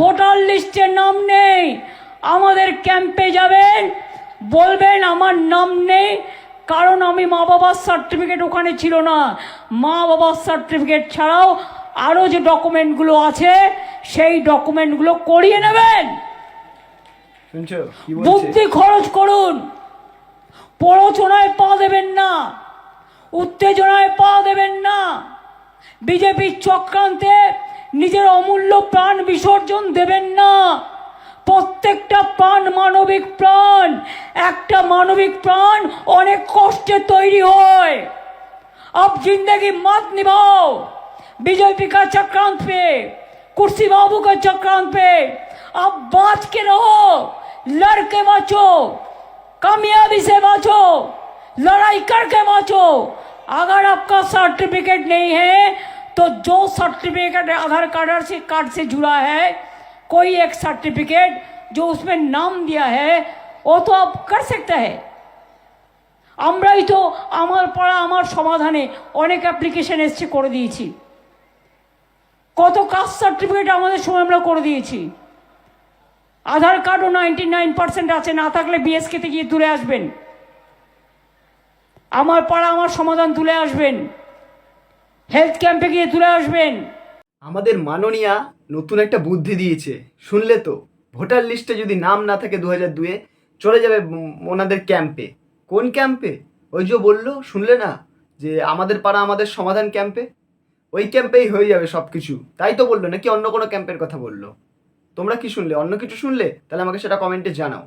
Voter লিস্টে নাম নেই। আমাদের ক্যাম্পে যাবেন বলবেন আমার নাম নেই কারণ আমি মা বাবার সার্টিফিকেট ওখানে ছিল না। মা বাবার সার্টিফিকেট ছাড়াও আরও যে ডকুমেন্টগুলো আছে সেই ডকুমেন্টগুলো করিয়ে নেবেন। বুদ্ধি খরচ করুন। প্ররোচনায় পা দেবেন না উত্তেজনায় পা দেবেন না। বিজেপির চক্রান্তে নিজের অমূল্য প্রাণ বিসর্জন দেবেন না প্রত্যেকটা প্রাণ মানবিক প্রাণ একটা মানবিক প্রাণ অনেক কষ্টে তৈরি হয় अब जिंदगी मत निभाओ बीजेपी का चक्रांत पे कुर्सी बाबू का चक्रांत पे अब बाँच के रहो लड़ के बाँचो कामयाबी से बाँचो लड़ाई करके बाँचो अगर आपका सर्टिफिकेट नहीं है तो जो सर्टिफिकेट आधार कार्ड से कार्ड से जुड़ा है कोई एक सर्टिफिकेट जो उसमें नाम दिया है वो तो आप कर सकते हैं আমরাই তো আমার পাড়া আমার সমাধানে অনেক অ্যাপ্লিকেশন এসছে করে দিয়েছি কত কাস্ট সার্টিফিকেট আমাদের সময় আমরা করে দিয়েছি আধার কার্ডও নাইনটি নাইন পার্সেন্ট আছে না থাকলে বিএসকেতে গিয়ে তুলে আসবেন আমার পাড়া আমার সমাধান তুলে আসবেন হেলথ ক্যাম্পে গিয়ে তুলে আসবেন। আমাদের মাননীয়া নতুন একটা বুদ্ধি দিয়েছে। শুনলে তো? ভোটার লিস্টে যদি নাম না থাকে দু হাজার দুয়ে চলে যাবে ওনাদের ক্যাম্পে কোন ক্যাম্পে ওই যে বলল, শুনলে না? যে আমাদের পাড়া আমাদের সমাধান ক্যাম্পে ওই ক্যাম্পেই হয়ে যাবে সব কিছু তাই তো বলল, নাকি অন্য কোনো ক্যাম্পের কথা বলল? তোমরা কি শুনলে? অন্য কিছু শুনলে? তাহলে আমাকে সেটা কমেন্টে জানাও।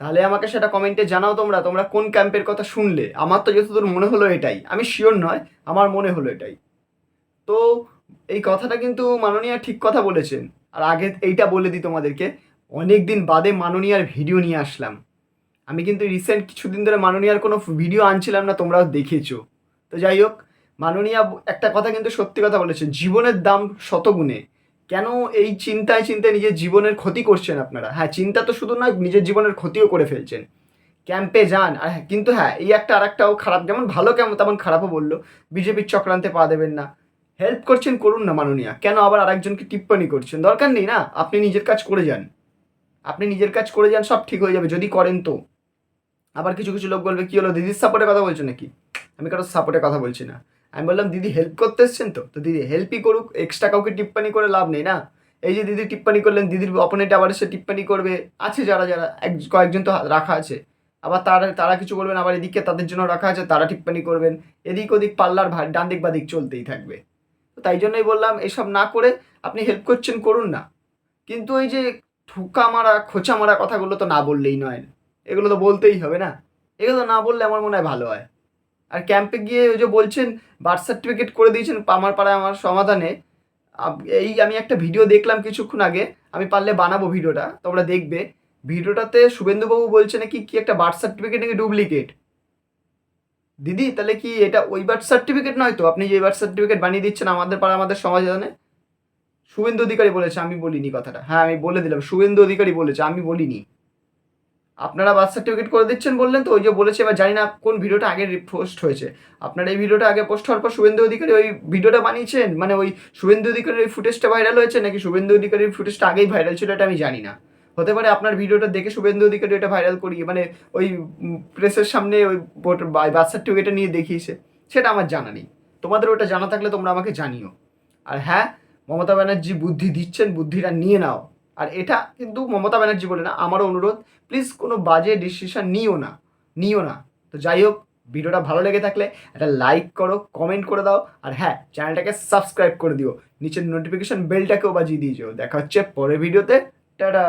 তাহলে আমাকে সেটা কমেন্টে জানাও তোমরা তোমরা কোন ক্যাম্পের কথা শুনলে? আমার তো যতদূর মনে হলো এটাই। আমি শিওর নয়, আমার মনে হলো এটাই। তো এই কথাটা কিন্তু মাননীয়া ঠিক কথা বলেছেন। আর আগে এইটা বলে দিই তোমাদেরকে অনেক দিন বাদে মাননীয়ার ভিডিও নিয়ে আসলাম। আমি কিন্তু রিসেন্ট কিছুদিন ধরে মাননীয়ার কোনো ভিডিও আনছিলাম না, তোমরাও দেখেছ। তো যাই হোক, মাননীয়া একটা কথা কিন্তু সত্যি কথা বলেছেন, জীবনের দাম শতগুণে। কেন এই চিন্তায় চিন্তায় নিজের জীবনের ক্ষতি করছেন আপনারা? হ্যাঁ চিন্তা তো শুধু নয় নিজের জীবনের ক্ষতিও করে ফেলছেন। ক্যাম্পে যান আর হ্যাঁ, কিন্তু হ্যাঁ এই একটা আর একটাও খারাপ যেমন ভালো কেমন তেমন খারাপও বলল। বিজেপির চক্রান্তে পা দেবেন না। হেল্প করছেন করুন না মাননীয়া। কেন আবার আরেকজনকে টিপ্পণী করছেন? দরকার নেই না আপনি নিজের কাজ করে যান। আপনি নিজের কাজ করে যান সব ঠিক হয়ে যাবে যদি করেন তো। আবার কিছু কিছু লোক বলবে কি হলো? দিদির সাপোর্টের কথা বলছো নাকি? আমি কারও সাপোর্টের কথা বলছি না। আমি বললাম, দিদি হেল্প করতে এসছেন তো? তো দিদি হেল্পই করুক এক্সট্রা কাউকে টিপ্পানি করে লাভ নেই না? এই যে দিদি টিপ্পানি করলেন, দিদির অপোনেন্ট আবার এসে টিপ্পানি করবে। আছে যারা যারা, এক, কয়েকজন তো রাখা আছে। আবার তারা তারা কিছু করবেন আবার এদিকে তাদের জন্য রাখা আছে, তারা টিপ্পানি করবেন। এদিক ওদিক পাল্লার ভার ডান দিক বা দিক চলতেই থাকবে। তো তাই জন্যই বললাম, এসব না করে আপনি হেল্প করছেন, করুন না। কিন্তু ওই যে ঠুকা মারা, খোঁচা মারা কথাগুলো তো না বললেই নয়। এগুলো তো বলতেই হবে না। এগুলো না বললে আমার মনে হয় ভালো হয়। আর ক্যাম্পে গিয়ে ওই যে বলছেন বার্থ সার্টিফিকেট করে দিয়েছেন আমার পাড়ায় আমার সমাধানে। এই আমি একটা ভিডিও দেখলাম কিছুক্ষণ আগে, আমি পারলে বানাবো ভিডিওটা তোমরা দেখবে। ভিডিওটাতে শুভেন্দুবাবু বলছে নাকি, কি একটা বার্থ সার্টিফিকেট নাকি ডুপ্লিকেট দিদি, তাহলে কি এটা ওই বার্থ সার্টিফিকেট নয় তো? আপনি যে বার্থ সার্টিফিকেট বানিয়ে দিচ্ছেন আমাদের পাড়া, আমাদের সমাধানে শুভেন্দু অধিকারী বলেছে, আমি বলিনি কথাটা। হ্যাঁ আমি বলে দিলাম, শুভেন্দু অধিকারী বলেছে, আমি বলিনি। আপনারা বার্থ সার্টিফিকেট করে দিচ্ছেন বললেন তো, ওই যে বলেছে, এবার জানি না কোন ভিডিওটা আগে পোস্ট হয়েছে। আপনারা এই ভিডিওটা আগে পোস্ট হওয়ার পর শুভেন্দু অধিকারী ওই ভিডিওটা বানিয়েছেন? মানে ওই শুভেন্দু অধিকারীর ওই ফুটেজটা ভাইরাল হয়েছে নাকি শুভেন্দু অধিকারীর ফুটেজটা আগেই ভাইরাল ছিল এটা আমি জানি না। হতে পারে আপনার ভিডিওটা দেখে শুভেন্দু অধিকারী এটা ভাইরাল করিয়ে মানে ওই প্রেসের সামনে ওই বার্থ সার্টিফিকেটটা নিয়ে দেখিয়েছে, সেটা আমার জানা নেই। তোমাদের ওটা জানা থাকলে তোমরা আমাকে জানিও। আর হ্যাঁ মমতা ব্যানার্জি বুদ্ধি দিচ্ছেন, বুদ্ধিটা নিয়ে নাও। আর এটা কিন্তু মমতা ব্যানার্জি বলে না, আমারও অনুরোধ প্লিজ কোনো বাজে ডিসিশান নিও না নিও না। তো যাই হোক, ভিডিওটা ভালো লেগে থাকলে একটা লাইক করো কমেন্ট করে দাও, আর হ্যাঁ চ্যানেলটাকে সাবস্ক্রাইব করে দিও। নিচের নোটিফিকেশন বেলটাকেও বাজিয়ে দিয়ে দিয়েছ দেখা হচ্ছে পরের ভিডিওতে। টাটা!